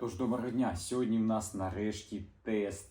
Тож доброго дня. Сьогодні в нас нарешті тест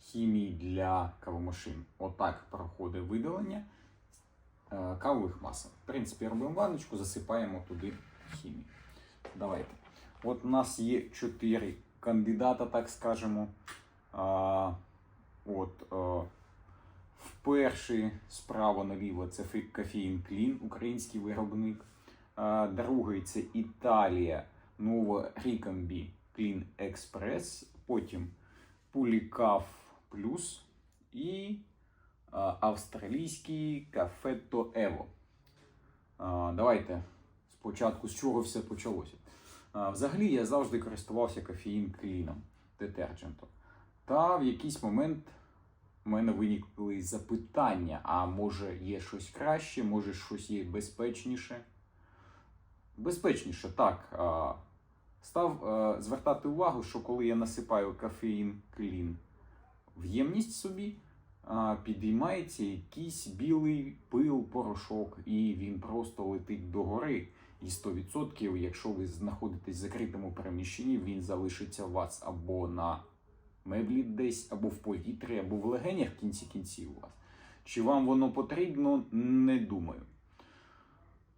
хімії для кавомашин. Отак проходить видалення е, кавових масел. В принципі, робимо ванночку, засипаємо туди хімію. Давайте. От у нас є чотири кандидата, так скажемо. А, от, е, вперше справа наліво це кофеїн Клін, український виробник. А, другий це Італія. Нова Рікамбі Clean Express, потім Пулікаф Плюс і австралійський Кафето Ево. Давайте спочатку з чого все почалося. Взагалі я завжди користувався кофеїн кліном, детерджентом. Та в якийсь момент у мене виникли запитання: а може є щось краще, може щось є безпечніше? Безпечніше, так. Став е, звертати увагу, що коли я насипаю кофеїн клін в ємність собі, а, підіймається якийсь білий пил, порошок, і він просто летить догори. І 100%, якщо ви знаходитесь в закритому переміщенні, він залишиться у вас або на меблі десь, або в повітрі, або в легенях в кінці кінців у вас. Чи вам воно потрібно, не думаю.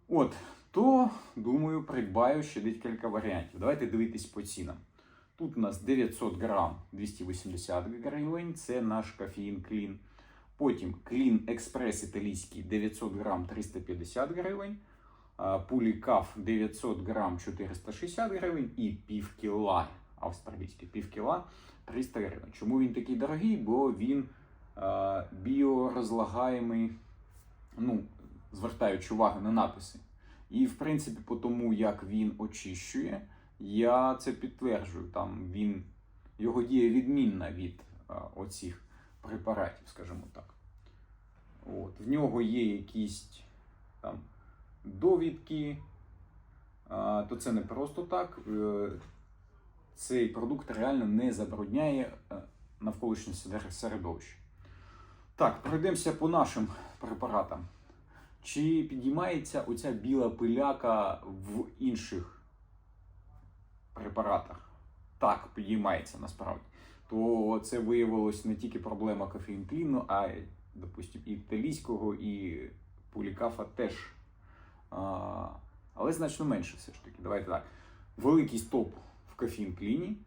От, то, думаю, придбаю ще декілька варіантів. Давайте дивитись по цінам. Тут у нас 900 грам 280 гривень, це наш кофеїн клін. Потім клін експрес італійський 900 грам 350 гривень. Пулікаф 900 грам 460 гривень і пів кіла австралійський пів кіла 300 гривень. Чому він такий дорогий? Бо він біорозлагаємий, ну, звертаючи увагу на написи. І, в принципі, по тому, як він очищує, я це підтверджую. Там він, його дія відмінна від а, оцих препаратів, скажімо так. От. В нього є якісь там довідки, а, то це не просто так. Е, Цей продукт реально не забрудняє е, навколишнє середовище. Так, пройдемося по нашим препаратам. Чи підіймається оця біла пиляка в інших препаратах? Так, підіймається насправді. То це виявилось не тільки проблема кофеінкліну, а й, допустим, і італійського, і полікафа теж. А, але значно менше все ж таки. Давайте так. Великий стоп в кофеінкліні.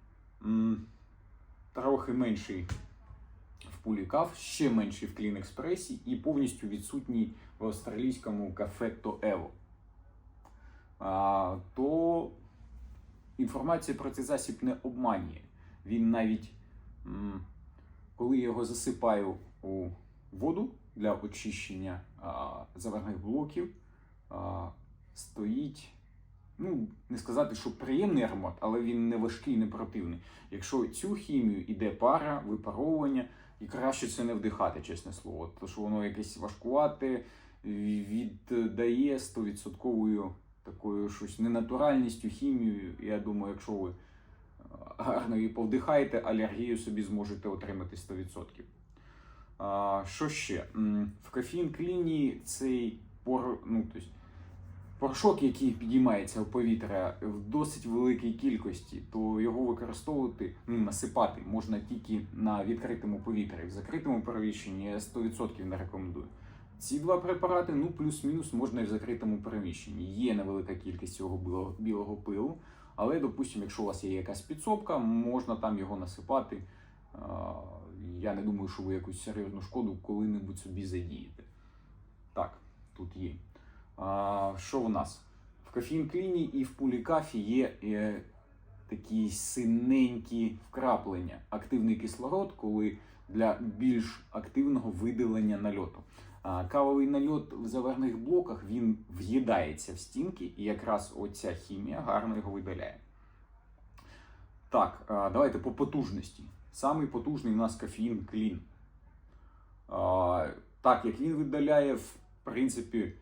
трохи менший в Пулікаф, ще менший в Клін Експресі і повністю відсутній в австралійському Ево. А, то інформація про цей засіб не обманює. Він навіть, коли я його засипаю у воду для очищення а, заварних блоків, стоїть. Ну, не сказати, що приємний аромат, але він не важкий, не противний. Якщо цю хімію іде пара, випаровування, і краще це не вдихати, чесне слово. Тому що воно якесь важкувате, віддає 100% такою щось ненатуральністю, хімією. Я думаю, якщо ви е, гарно її повдихаєте, алергію собі зможете отримати 100%. А, що ще? В кофеїн кліні цей пор, ну, тобто, порошок, який підіймається в повітря в досить великій кількості, то його використовувати, ну, насипати можна тільки на відкритому повітрі. В закритому переміщенні я 100% не рекомендую. Ці два препарати, ну плюс-мінус, можна і в закритому переміщенні. Є невелика кількість цього білого, пилу, але, допустимо, якщо у вас є якась підсобка, можна там його насипати. Я не думаю, що ви якусь серйозну шкоду коли-небудь собі задієте. Так, тут є. Що в нас? В кофеїн кліні і в пулікафі є е, такі синенькі вкраплення. Активний кислород, коли для більш активного видалення нальоту. А, кавовий нальот в заварних блоках він в'їдається в стінки, і якраз оця хімія гарно його видаляє. Так, а, давайте по потужності. Самий потужний у нас кофеїн клін. А, Так, як він видаляє, в принципі,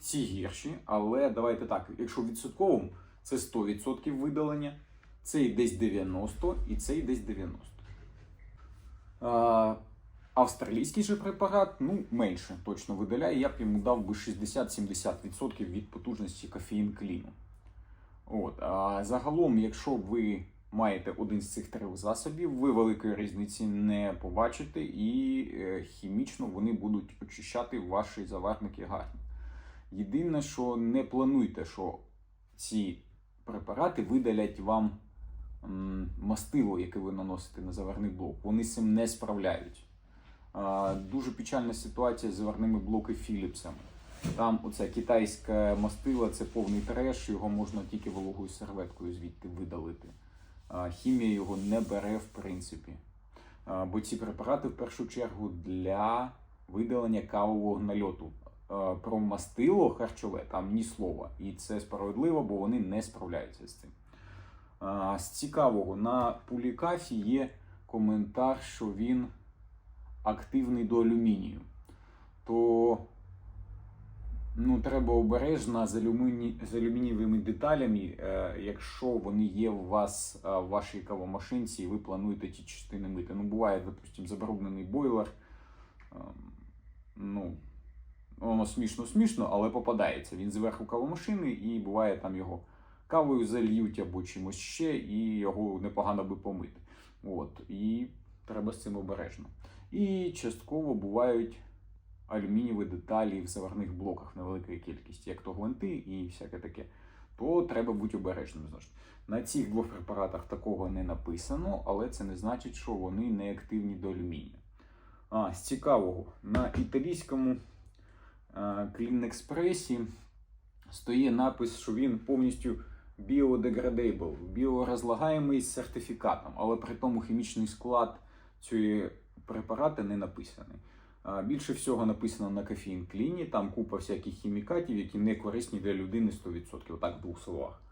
ці гірші, але давайте так, якщо в відсотковому, це 100% видалення, цей десь 90 і цей десь 90. А, австралійський же препарат ну, менше точно видаляє. Я б йому дав би 60-70% від потужності кофеїн кліну. От, а загалом, якщо ви маєте один з цих трьох засобів, ви великої різниці не побачите, і е, хімічно вони будуть очищати ваші заварники гарно. Єдине, що не плануйте, що ці препарати видалять вам мастило, яке ви наносите на заварний блок. Вони цим не справляють. Дуже печальна ситуація з заварними блоки Філіпсами. Там оце китайське мастило це повний треш, його можна тільки вологою серветкою звідти видалити. Хімія його не бере в принципі. Бо ці препарати в першу чергу для видалення кавового нальоту. Про мастило харчове там ні слова. І це справедливо, бо вони не справляються з цим. З цікавого на пулікафі є коментар, що він активний до алюмінію. То ну, треба обережно з, алюміні... з алюмінієвими деталями, е, якщо вони є у вас е, в вашій кавомашинці і ви плануєте ті частини мити. Ну, буває, допустим, забруднений бойлер. Е, ну, воно смішно-смішно, але попадається. Він зверху кавомашини і буває там його кавою зальють або чимось ще, і його непогано би помити. От, і треба з цим обережно. І частково бувають алюмінієві деталі в заварних блоках невеликої кількості, як то гвинти і всяке таке. То треба бути обережним. Ж. На цих двох препаратах такого не написано, але це не значить, що вони не активні до алюмінія. А, з цікавого, на італійському а, Clean стоїть напис, що він повністю biodegradable, біорозлагаємий з сертифікатом, але при тому хімічний склад цієї препарати не написаний. Більше всього написано на кофеїн кліні, там купа всяких хімікатів, які не корисні для людини 100%, отак в двох словах.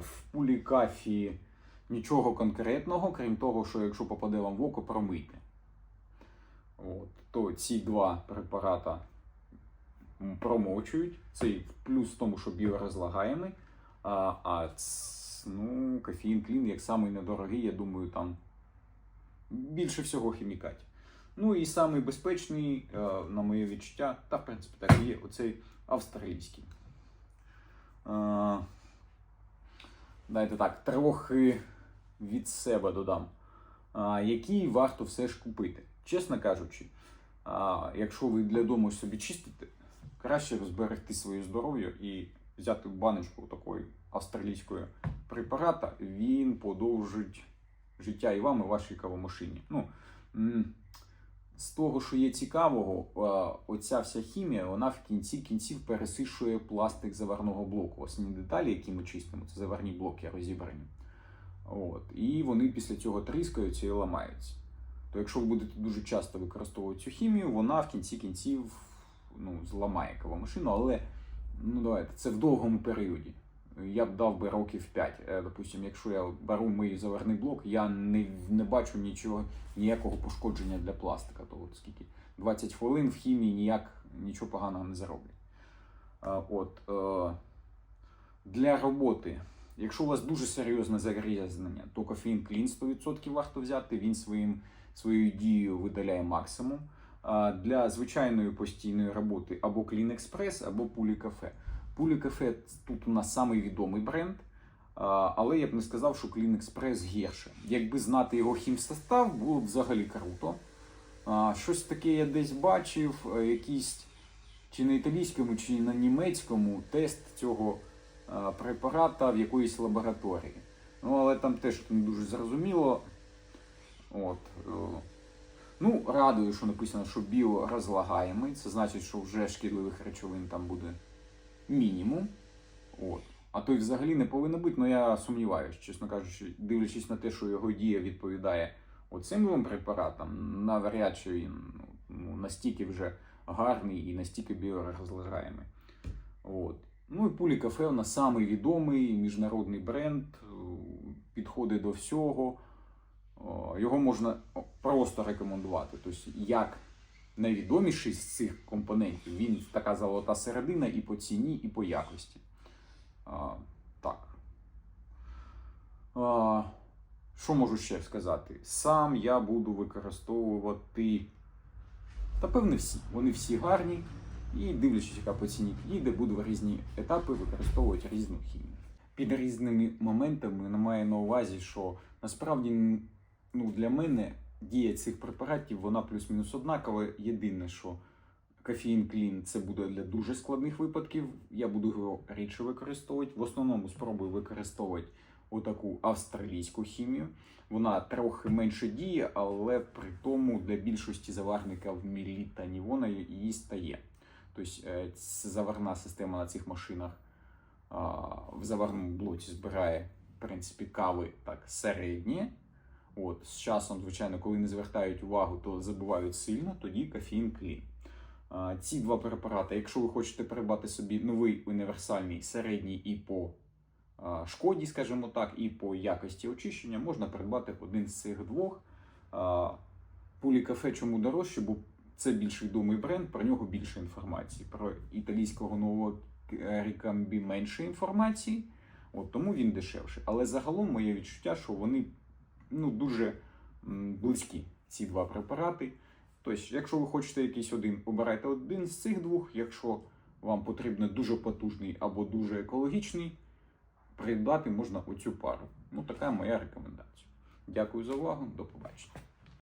В пулі кафі нічого конкретного, крім того, що якщо попаде вам в око, промийте. От, то ці два препарата промовчують. Цей плюс в тому, що біорозлагаємий. А, а ну, кофеїн клін, як самий недорогий, я думаю, там більше всього хімікатів. Ну і самий безпечний, е, на моє відчуття, та в принципі так і є, оцей австралійський. Е, Дайте так, трохи від себе додам. Який варто все ж купити. Чесно кажучи, якщо ви для дому собі чистите, краще розберегти своє здоров'я і взяти баночку такої австралійської препарата, він подовжить життя і вам, і вашій кавомашині. Ну, з того, що є цікавого, оця вся хімія, вона в кінці кінців пересишує пластик заварного блоку. Основні деталі, які ми чистимо, це заварні блоки розібрані. От. І вони після цього тріскаються і ламаються. То якщо ви будете дуже часто використовувати цю хімію, вона в кінці кінців ну, зламає кавомашину, але ну, давайте, це в довгому періоді. Я б дав би років 5. Допустимо, якщо я беру мій заварний блок, я не, не бачу нічого, ніякого пошкодження для пластика. То от скільки 20 хвилин в хімії ніяк нічого поганого не зароблять. От, е, для роботи Якщо у вас дуже серйозне загрязнення, то кофеїн клін 100% варто взяти. Він своїм, своєю дією видаляє максимум. Для звичайної постійної роботи або Clean Express, або Пулі Кафе. Пулі Кафе тут у нас самий відомий бренд, але я б не сказав, що Clean Express гірше. Якби знати його хімсостав, було б взагалі круто. Щось таке я десь бачив, е, якийсь чи на італійському, чи на німецькому тест цього е, препарата в якоїсь лабораторії. Ну, але там теж не дуже зрозуміло. От. е, Ну, радую, що написано, що біорозлагаємий. Це значить, що вже шкідливих речовин там буде мінімум. От. А то й взагалі не повинно бути, але я сумніваюся, чесно кажучи, дивлячись на те, що його дія відповідає оцим двом препаратам, навряд чи він ну, настільки вже гарний і настільки біорозлагаємий. От. Ну і Пулі Кафе нас самий відомий міжнародний бренд, е, підходить до всього. Його можна просто рекомендувати. Тобто, як найвідоміший з цих компонентів, він така золота середина і по ціні, і по якості. А, так. А, що можу ще сказати? Сам я буду використовувати. Та певне всі. Вони всі гарні. І дивлячись, яка по ціні підійде, буду в різні етапи використовувати різну хімію. під різними моментами має на увазі, що насправді ну, для мене дія цих препаратів вона плюс-мінус однакова. Єдине, що кофеїн клін це буде для дуже складних випадків. Я буду його рідше використовувати. В основному спробую використовувати отаку австралійську хімію. Вона трохи менше діє, але при тому для більшості заварників міліт та нівона її стає. Тобто заварна система на цих машинах в заварному блоці збирає в принципі кави так середні. От, з часом, звичайно, коли не звертають увагу, то забувають сильно, тоді кофеїн клін. Ці два препарати, якщо ви хочете придбати собі новий універсальний середній і по шкоді, скажімо так, і по якості очищення, можна придбати один з цих двох. А, Пулікафе чому дорожче, бо це більш відомий бренд, про нього більше інформації. Про італійського нового Рікамбі менше інформації, от, тому він дешевший. Але загалом моє відчуття, що вони ну, дуже близькі, ці два препарати. Тобто, якщо ви хочете якийсь один, обирайте один з цих двох. Якщо вам потрібен дуже потужний або дуже екологічний, придбати можна оцю пару. Ну, така моя рекомендація. Дякую за увагу, до побачення.